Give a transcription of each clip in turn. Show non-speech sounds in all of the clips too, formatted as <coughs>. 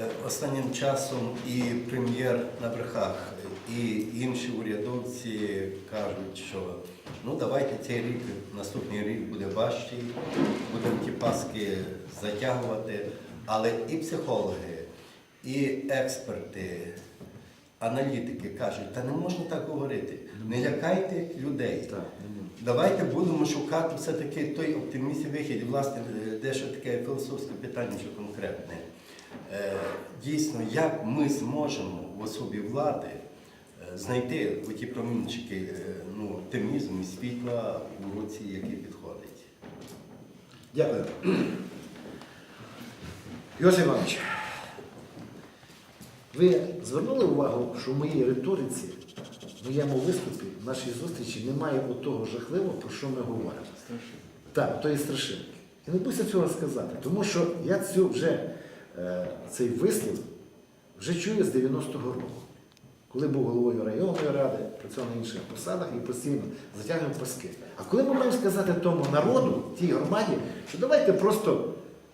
Е, Останнім часом і прем'єр на верхах, і інші урядовці кажуть, що ну давайте цей рік, наступний рік буде важчий, будемо ті паски затягувати. Але і психологи, і експерти, аналітики кажуть, та не можна так говорити. Не лякайте людей. Давайте будемо шукати все-таки той оптимістичний вихід. І, власне, дещо таке філософське питання, що конкретне. Е, Дійсно, як ми зможемо в особі влади е, знайти ті промінчики е, ну, оптимізму і світла у році, який підходить. Дякую. Йосиф Іванович, ви звернули увагу, що в моїй риториці, в моєму виступі, в нашій зустрічі немає того жахливого, про що ми говоримо. Так, то є страшилки. І не боюся цього сказати, тому що я цю вже, цей вислів вже чую з 90-го року. Коли був головою районної ради, працював на інших посадах і постійно затягнув паски. А коли ми маємо сказати тому народу, тій громаді, що давайте просто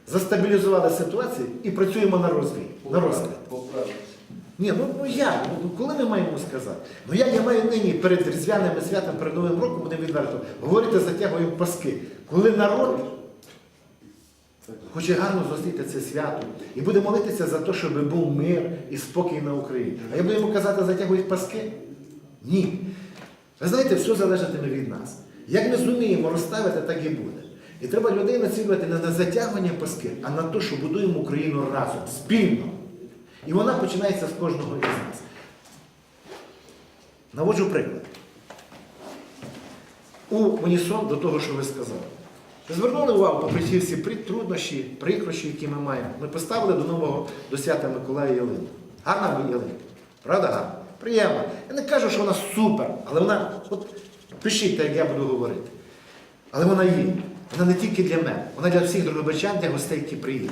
застабілізували ситуацію і працюємо на розвій, на розквіт. Ні, ну, ну як? Ну, коли ми маємо сказати? Ну як я маю нині перед різдвяними святами, перед Новим роком, будемо відверто, говорити затягуємо паски. Коли народ хоче гарно зустріти це свято і буде молитися за те, щоб був мир і спокій на Україні. А я буду йому казати, затягують паски? Ні. Ви знаєте, все залежатиме від нас. Як ми зуміємо розставити, так і буде. І треба людей націлювати не на затягування паски, а на те, що будуємо Україну разом, спільно. І вона починається з кожного із нас. Наводжу приклад. У унісон до того, що ви сказали. Звернули увагу, попри ті всі труднощі, прикрощі, які ми маємо. Ми поставили до нового до свята Миколая ялинку. Гарна ялинка. Правда гарна? Приємна. Я не кажу, що вона супер, але вона, от пишіть, як я буду говорити. Але вона є. Вона не тільки для мене, вона для всіх другобичан, для гостей, які приїдуть.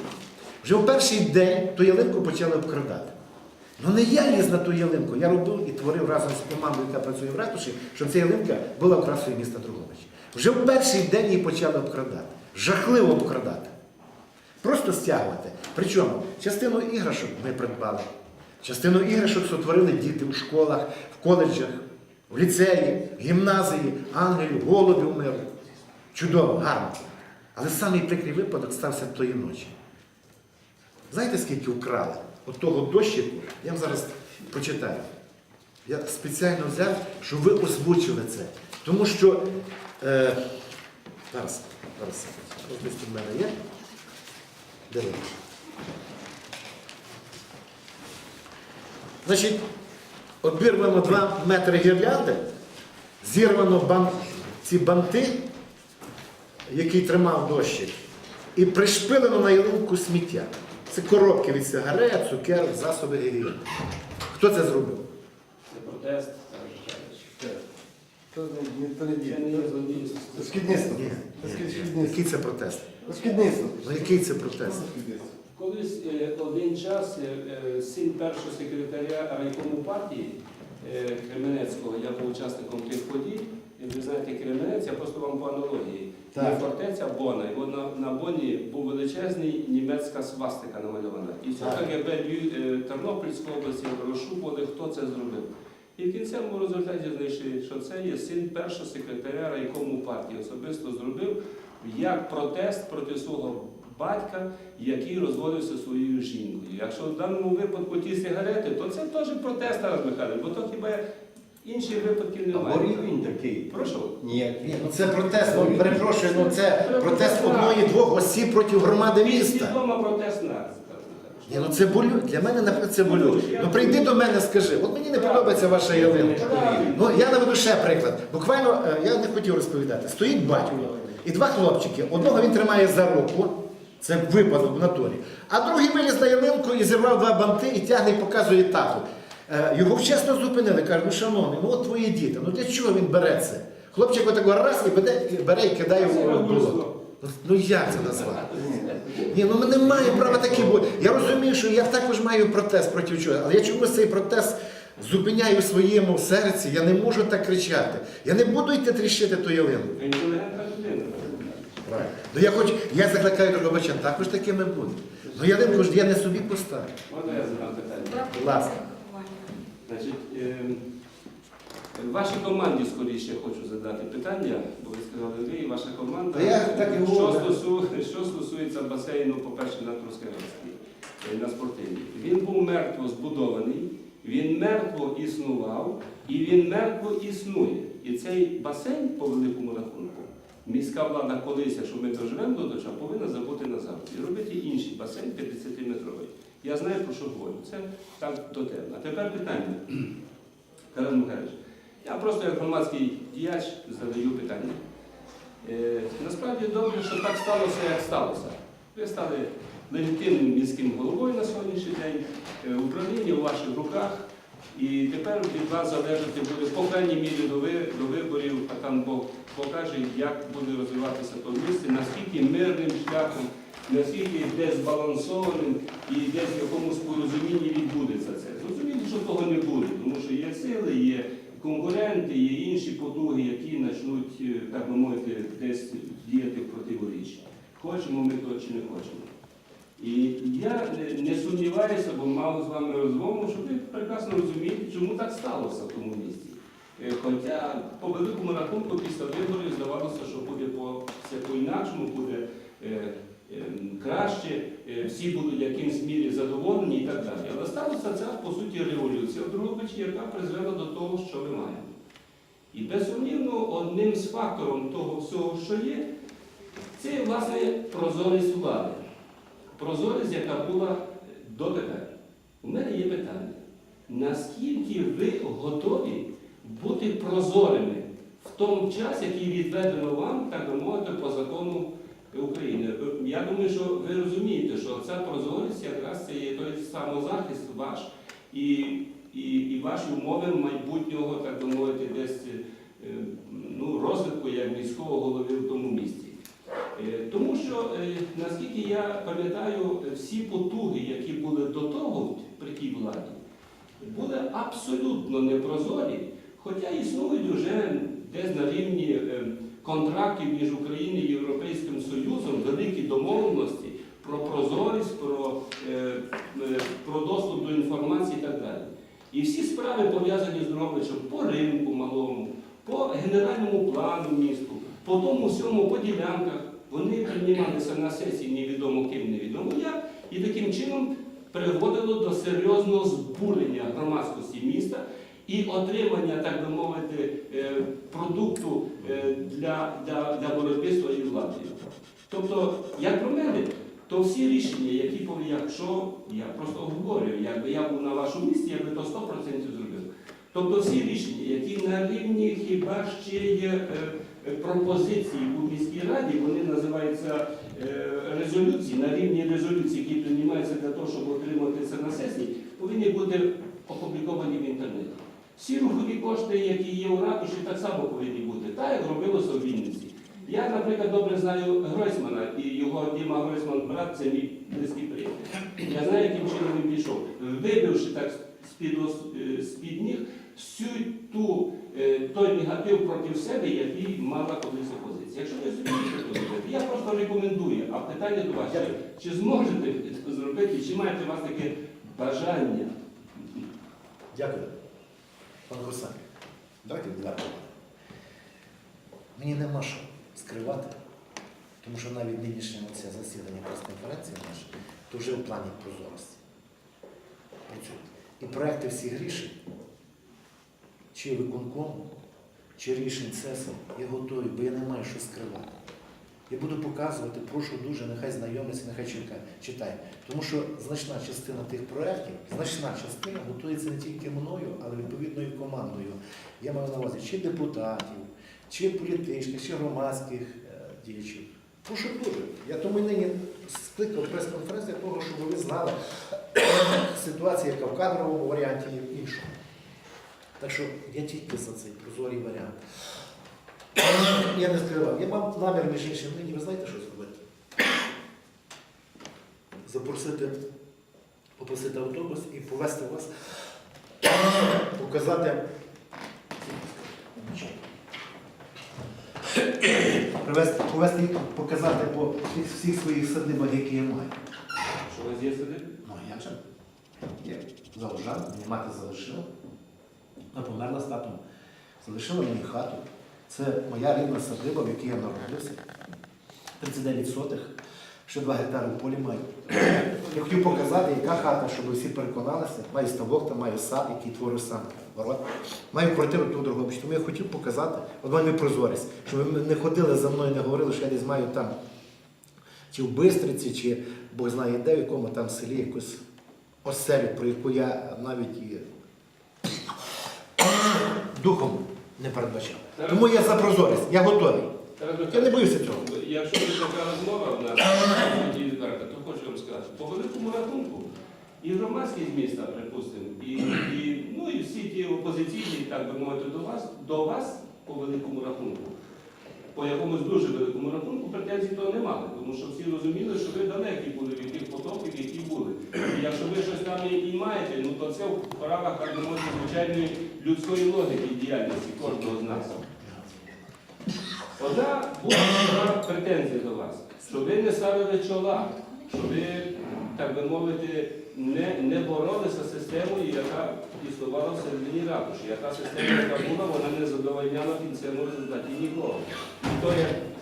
Вже в перший день ту ялинку почали обкрадати. Ну не я ліз на ту ялинку, я робив і творив разом з командою, яка працює в ратуші, щоб ця ялинка була красою міста Другобич. Вже в перший день її почали обкрадати. Жахливо обкрадати. Просто стягувати. Причому частину іграшок ми придбали. Частину іграшок сотворили діти у школах, в коледжах, в ліцеї, гімназії, ангелів, голубів миру. Чудово, гарно. Але самий прикрий випадок стався тої ночі. Знаєте, скільки вкрали? От того дощику, я вам зараз прочитаю. Я спеціально взяв, щоб ви озвучили це. Тому що. Е, зараз, зараз, десь тут в мене є. Де? Значить, обірвано 2 метри гірлянди, зірвано бан, ці банти, який тримав дощик, і пришпилено на ялинку сміття. Це коробки від сигарет, цукерок, засоби гігієни. Хто це зробив? Це протест. То не, то не діє. не є злодійство. Це шкідництво. Це ні. Який це протест? Це. Ну який це протест? Колись е, один час е, е, син першого секретаря райкому партії е, Кременецького, я був учасником тих подій. І ви знаєте, Кременець, я просто вам по аналогії. Так. Є фортеця Бона, і от на, на Боні був величезний німецька свастика намальована. І все Так. КГБ Лью- е, Тернопільської області розшукували, хто це зробив. І в кінцевому результаті знайшли, що це є син першого секретаря райкому партії. Особисто зробив як протест проти свого батька, який розводився своєю жінкою. Якщо в даному випадку ті сигарети, то це теж протест Тарас Михайлович, бо то хіба інших випадків Або немає. рівень такий. Прошу. Ні, ну це протест, ну, перепрошую, ну це протест одної-двох осіб проти громади міста. Свідома протест нас. Ні, ну це болю. Для мене, наприклад, це болю. Ну прийди до мене, скажи, от мені не подобається ваша ялинка. Ну я наведу ще приклад. Буквально е, я не хотів розповідати. Стоїть батько і два хлопчики. Одного він тримає за руку. Це випадок в натурі. А другий виліз на ялинку і зірвав два банти і тягне і показує тату. Е, Його вчасно зупинили, кажуть, ну шановний, ну от твої діти, ну для чого він бере це? Хлопчик отако раз і бере, і бере і кидає в болото. Ну, Ну як це назвати? Ні, ну ми не маємо права такі бути. Я розумію, що я також маю протест проти чого, але я чомусь цей протест зупиняю в своєму серці, я не можу так кричати. Я не буду йти тріщити ту ялинку. Правильно. Ну я хоч, я закликаю Дрогобичан, також такими бути. Ну я не кажу, я не собі поставлю. Можна я задам питання? Будь ласка. Значить, е, вашій команді скоріше хочу задати питання, бо ви сказали ви і ваша команда. Та я так і що, стосу, що стосується басейну, по-перше, на Трускавецькій, е, на спортивній. Він був мертво збудований, він мертво існував і він мертво існує. І цей басейн, по великому рахунку, міська влада колись, якщо ми доживемо до доча, повинна забути назад і робити інший басейн 50-метровий. Я знаю, про що говорю. Це так дотепно. А тепер питання. Карен Михайлович, я просто як громадський діяч задаю питання. Е, насправді добре, що так сталося, як сталося. Ви стали легітимним міським головою на сьогоднішній день, е, управління у ваших руках, і тепер від вас залежати буде, по крайній мірі, до, ви- до виборів, а там Бог покаже, як буде розвиватися то місце, наскільки мирним шляхом, наскільки десь збалансованим і десь в якомусь порозумінні відбудеться це. Зрозуміло, що того не буде, тому що є сили, є конкуренти, є інші потуги, які почнуть, е, так би мовити, десь діяти в противоріччя. Хочемо ми то чи не хочемо. І я не- сумніваюся, бо мав з вами розмову, що ви прекрасно розумієте, чому так сталося в тому місці. Е, Хоча по великому рахунку після виборів здавалося, що буде по, все по-інакшому, буде е, краще, е, всі будуть якимсь мірі задоволені і так далі. Але сталося ця, по суті, революція в Дрогобичі, яка призвела до того, що ми маємо. І безсумнівно, одним з фактором того всього, що є, це власне прозорість влади. Прозорість, яка була дотепер. У мене є питання. Наскільки ви готові бути прозорими в тому час, який відведено вам, так би мовити, по закону України? Я думаю, що ви розумієте, що ця прозорість якраз це є той самозахист ваш і, і, і ваші умови майбутнього, так би мовити, десь е, ну, розвитку як міського голови в тому місті. Е, Тому що, е, наскільки я пам'ятаю, всі потуги, які були до того при тій владі, були абсолютно непрозорі, хоча існують вже десь на рівні контрактів між Україною і Європейським Союзом великі домовленості про прозорість, про, е, е, про доступ до інформації і так далі. І всі справи пов'язані з Дрогобичем по ринку малому, по генеральному плану місту, по тому всьому, по ділянках, вони приймалися на сесії невідомо ким, невідомо як, і таким чином приводило до серйозного збурення громадськості міста і отримання, так би мовити, е, продукту е, для, для, для боротьби тою владою. Тобто, як про мене, то всі рішення, які повинні, якщо я просто говорю, якби я був на вашому місці, я би то 100% зробив. Тобто всі рішення, які на рівні хіба ще є е, пропозиції у міській раді, вони називаються резолюції, на рівні резолюції, які приймаються для того, щоб отримати це на сесії, повинні бути опубліковані в інтернеті. Всі рухові кошти, які є у ратуші, так само повинні бути, так як робилося в Вінниці. Я, наприклад, добре знаю Гройсмана, і його Діма Гройсман, брат, це мій близький приятель. Я знаю, яким чином він пішов. Вибивши так з-під е, ніг всю ту, е, той негатив проти себе, який мала колись опозиція. Якщо ви собі зробити, я просто рекомендую, а питання до вас, чи, зможете зробити, чи маєте у вас таке бажання? Дякую. Пан Русан, давайте відверто. Мені нема що скривати, тому що навіть нинішнє це засідання прес-конференції наше, то вже в плані прозорості. І проекти всіх рішень, чи виконкому, чи рішень ЦЕСу, я готовий, бо я не маю що скривати. Я буду показувати, прошу дуже, нехай знайомиться, нехай читає. Тому що значна частина тих проєктів, значна частина готується не тільки мною, але відповідною командою. Я маю на увазі чи депутатів, чи політичних, чи громадських е, діячів. Прошу дуже. Я тому й нині скликав прес-конференцію для того, щоб ви знали <coughs> ситуацію, яка в кадровому варіанті і в іншому. Так що я тільки за цей прозорий варіант. Я не скривав. Я мав намір, між іншим, нині, ви знаєте, що зробити? Запросити, попросити автобус і повезти вас, показати привезти, повезти показати по всіх, своїх садибах, які я маю. Що у вас є сюди? Ну, як же? Є. Заложав, мені мати залишила. Вона померла з татом. Залишила мені хату. Це моя рідна садиба, в якій я народився. 39 сотих, ще 2 гектари в полі маю. Я хотів показати, яка хата, щоб всі переконалися. Маю ставок, там маю сад, який творю сам. Ворот. Маю квартиру тут у Дрогобичі. Тому я хотів показати, от маю прозорість, щоб ви не ходили за мною, не говорили, що я десь маю там чи в Бистриці, чи Бог знає де, в якому там селі якусь оселю, про яку я навіть і духом не передбачав. Тому я за прозорість, я готовий. Я не боюся цього. Якщо ви така розмова в нас то хочу вам сказати, по великому рахунку, і громадськість міста, припустимо, і, і, ну, і всі ті опозиційні, так би мовити, до вас, до вас по великому рахунку, по якомусь дуже великому рахунку претензій того не мали, тому що всі розуміли, що ви далекі були від тих потоків, які були. І якщо ви щось там і, маєте, ну то це в правах, так би мовити, звичайної людської логіки діяльності кожного з нас. Одна одна претензія до вас, що ви не ставили чола, що ви, так би мовити, не, не боролися з системою, яка існувала всередині ратуші. Яка система, яка була, вона не задовольняла кінцевому результаті нікого. І то,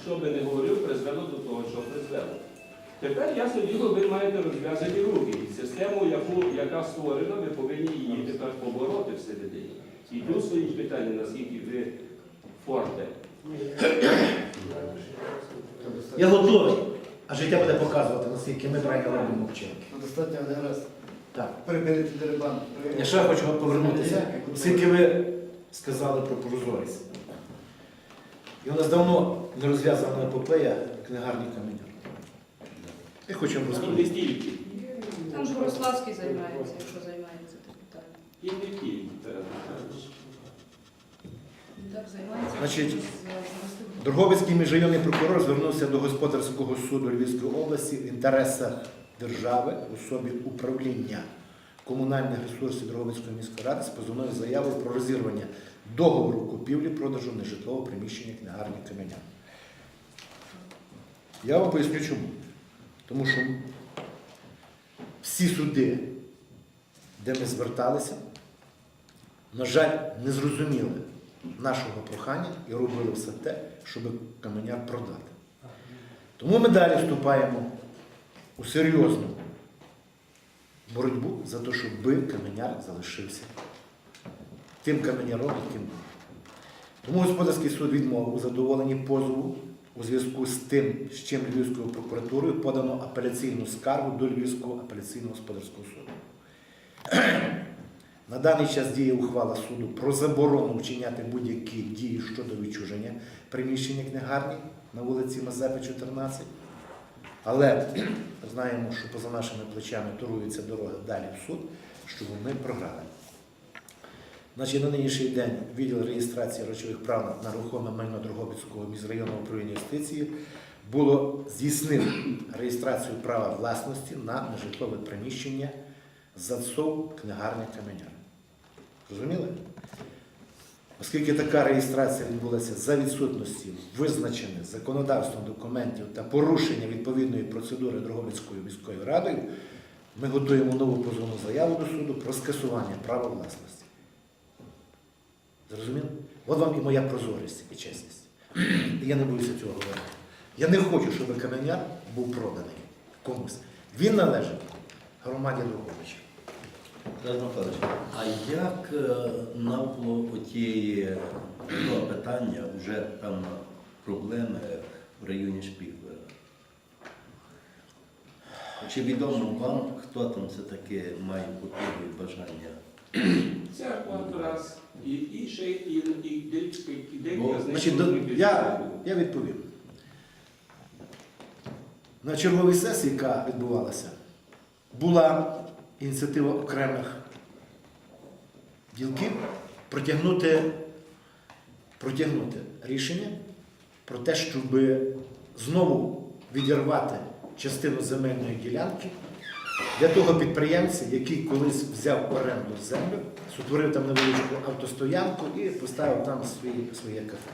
що би не говорив, призвело до того, що призвело. Тепер, ясно діло, ви маєте розв'язані руки. І систему, яку, яка створена, ви повинні її тепер побороти всередині. І тут стоїть питання, наскільки ви форте. Я готовий. А життя буде показувати, наскільки ми правильно робимо вчинки. Ну, Достатньо один раз Так. припинити дерибан. Я ще хочу повернутися, оскільки ви сказали про прозорість. І у нас давно не розв'язана епопея книгарні каменя. Я хочу вам Ну, не розповісти. тільки. Там ж Бориславський займається, якщо займається тим питанням. І не тільки. Значить, з- Дрогобицький міжрайонний прокурор звернувся до господарського суду Львівської області в інтересах держави в особі управління комунальних ресурсів Дрогобицької міської ради з позовною заявою про розірвання договору купівлі-продажу нежитлового приміщення книгарні Каменя. Я вам поясню чому. Тому що всі суди, де ми зверталися, на жаль, не зрозуміли нашого прохання і робили все те, щоб каменяр продати. Тому ми далі вступаємо у серйозну боротьбу за те, щоб каменяр залишився тим каменяром, яким був. Тому господарський суд відмовив у задоволенні позову у зв'язку з тим, з чим Львівською прокуратурою подано апеляційну скаргу до Львівського апеляційного господарського суду. На даний час діє ухвала суду про заборону вчиняти будь-які дії щодо відчуження приміщення книгарні на вулиці Мазепи, 14. Але <clears throat> знаємо, що поза нашими плечами торується дорога далі в суд, щоб ми програли. Значить, на нинішній день відділ реєстрації речових прав на рухоме майно Дрогобицького міськрайонного управління юстиції було здійснив реєстрацію права власності на нежитлове приміщення ЗАЦОВ книгарня Каменяр. Зрозуміли? Оскільки така реєстрація відбулася за відсутності визначених законодавством документів та порушення відповідної процедури Дрогобицькою міською радою, ми готуємо нову позовну заяву до суду про скасування права власності. Зрозуміло? От вам і моя прозорість і чесність. Я не боюся цього говорити. Я не хочу, щоб каменяр був проданий комусь. Він належить громаді Дрогобича. А як е, навколо тієї ну, питання вже певно проблеми в районі Шпіглера? Чи відомо вам, хто там все-таки має потреби і бажання? Церква раз, і, і і, декілька- і я відповім. На черговій сесії, яка відбувалася, була ініціатива окремих ділків протягнути, протягнути рішення про те, щоб знову відірвати частину земельної ділянки для того підприємця, який колись взяв оренду землю, сотворив там невеличку автостоянку і поставив там свої, своє кафе.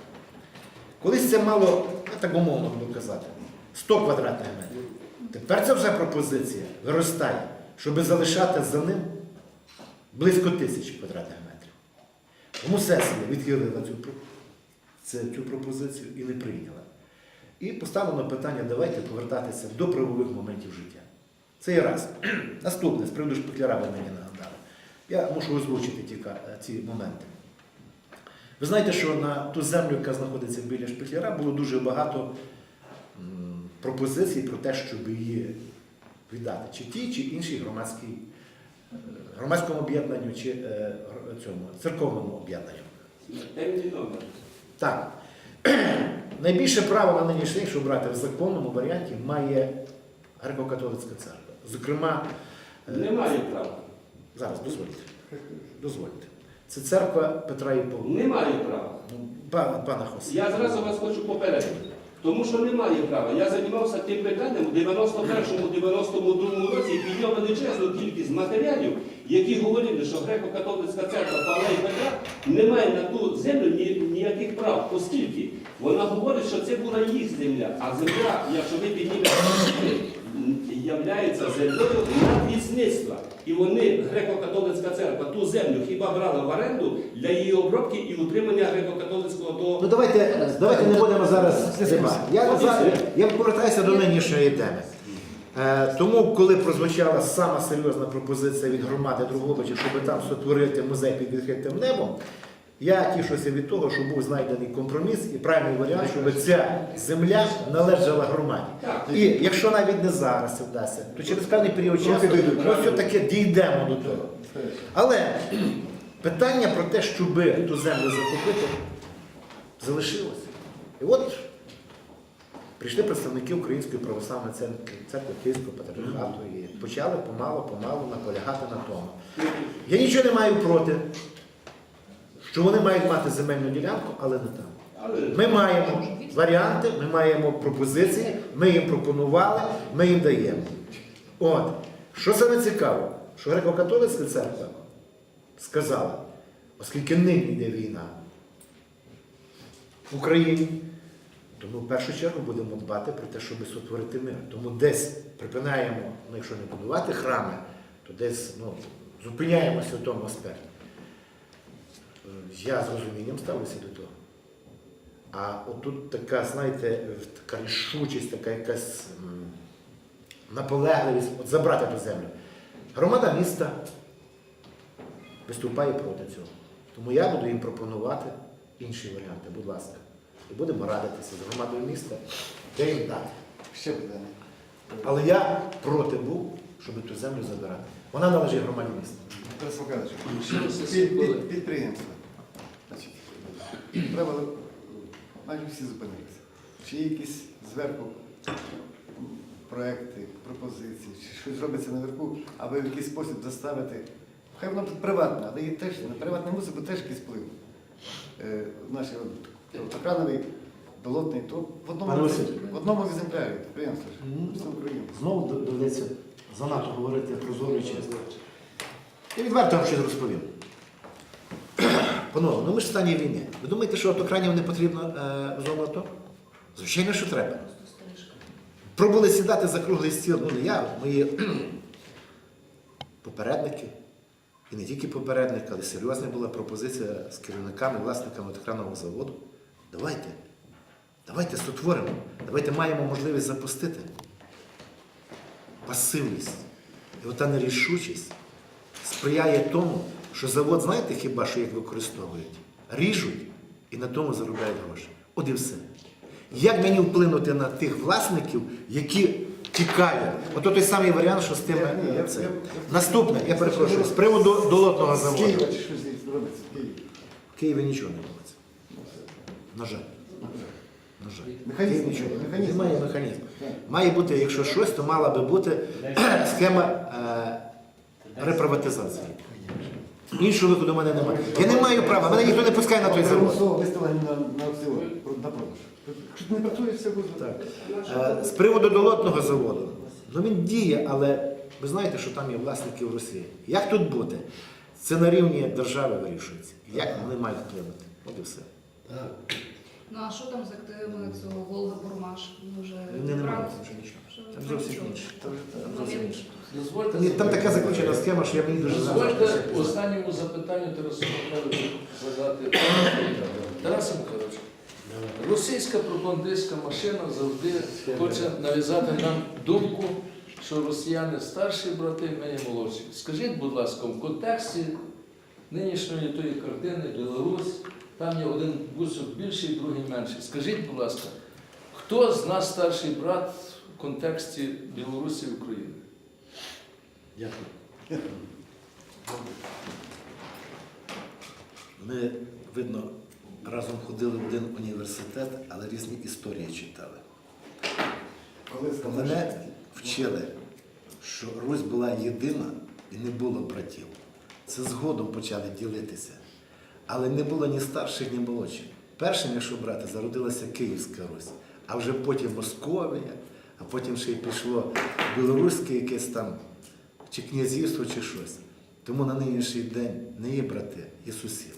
Колись це мало, я так умовно буду казати, 100 квадратних метрів. Тепер це вже пропозиція виростає, щоб залишати за ним близько тисячі квадратних метрів. Тому сесія відхилила цю, цю пропозицію і не прийняла. І поставлено питання, давайте повертатися до правових моментів життя. Це є раз. <clears throat> Наступне, з приводу шпихляра ви мені нагадали. Я мушу озвучити ті, ці моменти. Ви знаєте, що на ту землю, яка знаходиться біля шпихляра, було дуже багато пропозицій про те, щоб її віддати, чи тій, чи іншій громадській, е, громадському об'єднанню, чи е, цьому церковному об'єднанню. Так. <clears throat> Найбільше право на нинішній, якщо брати в законному варіанті, має греко-католицька церква. Зокрема, е, Немає права. зараз дозвольте. Дозвольте. Це церква Петра і Павла. Немає права. Ну, Пана, пана Хосе. Я зразу вас хочу попередити. Тому що немає права. Я займався тим питанням у 91-92 році і підняв величезну кількість матеріалів, які говорили, що греко-католицька церква Павла і Петра не має на ту землю ні- ніяких прав, оскільки вона говорить, що це була їх земля, а земля, якщо ви піднімете, являється землею надвісництва. І вони, греко-католицька церква, ту землю хіба брала в оренду для її обробки і утримання греко-католицького до Ну давайте, давайте не будемо зараз дебати. Я, за- я повертаюся до нинішньої теми. Е, Тому, коли прозвучала сама серйозна пропозиція від громади Другобича, щоб там сотворити музей під відкритим небом, я тішуся від того, що був знайдений компроміс і правильний варіант, щоб ця земля належала громаді. І якщо навіть не зараз це вдасться, то через певний період часу ми все-таки дійдемо до того. Але питання про те, щоб ту землю закупити, залишилося. І от прийшли представники Української православної церкви, церкви Київського патріархату і почали помалу-помалу наполягати на тому. Я нічого не маю проти, що вони мають мати земельну ділянку, але не там. Ми маємо варіанти, ми маємо пропозиції, ми їм пропонували, ми їм даємо. От, що саме цікаво, що греко-католицька церква сказала, оскільки нині йде війна в Україні, то ми в першу чергу будемо дбати про те, щоб сотворити мир. Тому десь припинаємо, ну якщо не будувати храми, то десь ну, зупиняємося в тому аспекті. Я з розумінням ставлюся до того. А отут така, знаєте, така рішучість, така якась наполегливість от забрати ту землю. Громада міста виступає проти цього. Тому я буду їм пропонувати інші варіанти, будь ласка. І будемо радитися з громадою міста, де їм дати. Ще питання. Але я проти був, щоб ту землю забирати. Вона належить громаді міста. Тарас Михайлович, Ще все під- секунду. під- підприємства. Значить, Треба майже всі зупинилися. Чи є якісь зверху проекти, пропозиції, чи щось робиться наверху, аби в якийсь спосіб заставити. Хай воно тут приватне, але і теж на приватне мусить бути теж якийсь вплив. Е, Наші от, Окрановий, Болотний, то в одному, в одному екземплярі підприємство. Ну, Знову доведеться занадто говорити про зору і чесно. Я відверто вам щось розповім. Панове, ну ми ж в стані війни. Ви думаєте, що автокранів не потрібно е, АТО? Звичайно, що треба. Пробували сідати за круглий стіл, ну не я, мої <clears throat> попередники. І не тільки попередники, але серйозна була пропозиція з керівниками, власниками автокранового заводу. Давайте, давайте сотворимо, давайте маємо можливість запустити пасивність і ота нерішучість сприяє тому, що завод, знаєте хіба що як використовують? Ріжуть і на тому заробляють гроші. От і все. Як мені вплинути на тих власників, які тікають? От той самий варіант, що з я- це. я- Наступне, я перепрошую, з приводу долотного заводу. В Києві нічого не робиться. На жаль. На жаль. Механізм, нічого. механізм. Немає механізму. Має бути, якщо щось, то мала би бути <clears throat> схема е, реприватизації. Іншого виходу в мене немає. Я не маю права, мене ніхто не пускає на той завод. Виставлені на, на аукціон, на продаж. Якщо не працює, все буде. Так. Е, З приводу долотного заводу, ну він діє, але ви знаєте, що там є власники в Росії. Як тут бути? Це на рівні держави вирішується. Як вони мають вплинути? От і все. Ну а що там з активами цього Волга Бурмаш? Ми вже Не немає брали? там вже нічого. Там зовсім інше. Там Ну, зовсім інше. Дозвольте, Ні, Там така заключена схема, що я мені дуже дозвольте зараз. останньому запитанню Тарасу Михайловичу задати. Тарасе Михайлович, російська пропагандистська машина завжди хоче нав'язати нам думку, що росіяни старші брати, ми є молодші. Скажіть, будь ласка, в контексті нинішньої тої картини Білорусь, там є один бусок більший, другий менший. Скажіть, будь ласка, хто з нас старший брат в контексті Білорусі і України? Дякую. Ми, видно, разом ходили в один університет, але різні історії читали. Коли Мене вчили, що Русь була єдина і не було братів. Це згодом почали ділитися. Але не було ні старших, ні молодших. Першим, якщо брати, зародилася Київська Русь, а вже потім Московія, а потім ще й пішло білоруське якесь там, чи князівство, чи щось. Тому на нинішній день не є брати, є сусіди.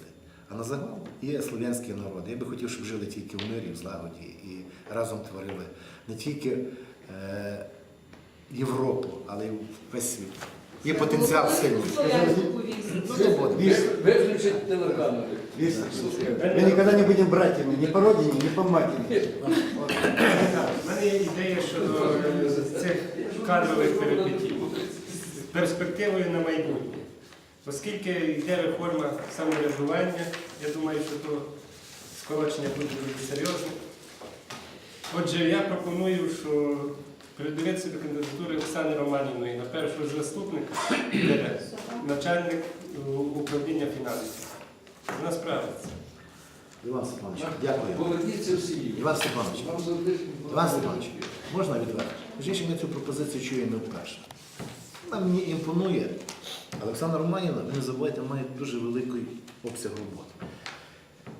А на загал є слов'янський народ. Я би хотів, щоб жили тільки в мирі, в злагоді і разом творили не тільки е, Європу, але й весь світ. Є потенціал сильний. Телекамери. вис- Мы никогда не будем братьями ни по родине, ни по матери. Вот. У мене є ідея щодо е, цих кадрових перипетій перспективою на майбутнє. Оскільки йде реформа самоврядування, я думаю, що то скорочення буде дуже серйозне. Отже, я пропоную, що придивитися до кандидатури Оксани Романівної на першого заступника начальник управління фінансів. Вона справиться. Іван Степанович, дякую. Поверніться в сім'ю. Іван Степанович, Іван Степанович, можна відверто? Вже ми цю пропозицію чуємо вперше. Вона мені імпонує. Олександр Романівна, ви не забувайте, має дуже великий обсяг роботи.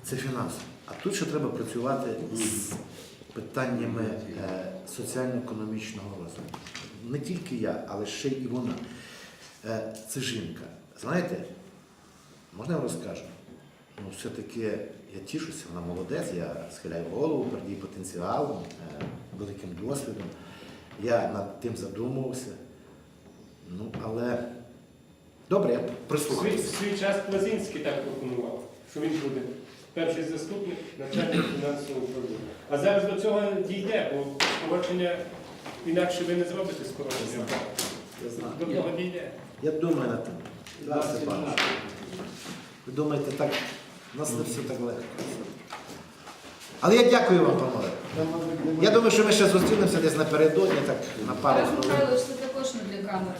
Це фінансово. А тут ще треба працювати з питаннями е, соціально-економічного розвитку. Не тільки я, але ще й вона. Е, це жінка. Знаєте, можна я вам розкажу? Ну, все-таки я тішуся, вона молодець, я схиляю голову перед її потенціалом, е, великим досвідом. Я над тим задумувався. Ну, але добре, я прислухаюся. в свій час Плазінський так пропонував, що він буде перший заступник начальник фінансового управління. А зараз до цього дійде, бо скорочення інакше ви не зробите скорочення. Я знаю. До того дійде. Я думаю над тим. Степанович, ви думаєте, так, у нас не все так легко. Але я дякую вам, панове. Я думаю, що ми ще зустрінемося десь напередодні, так на пару хвилин. Михайлович, це також не для камери.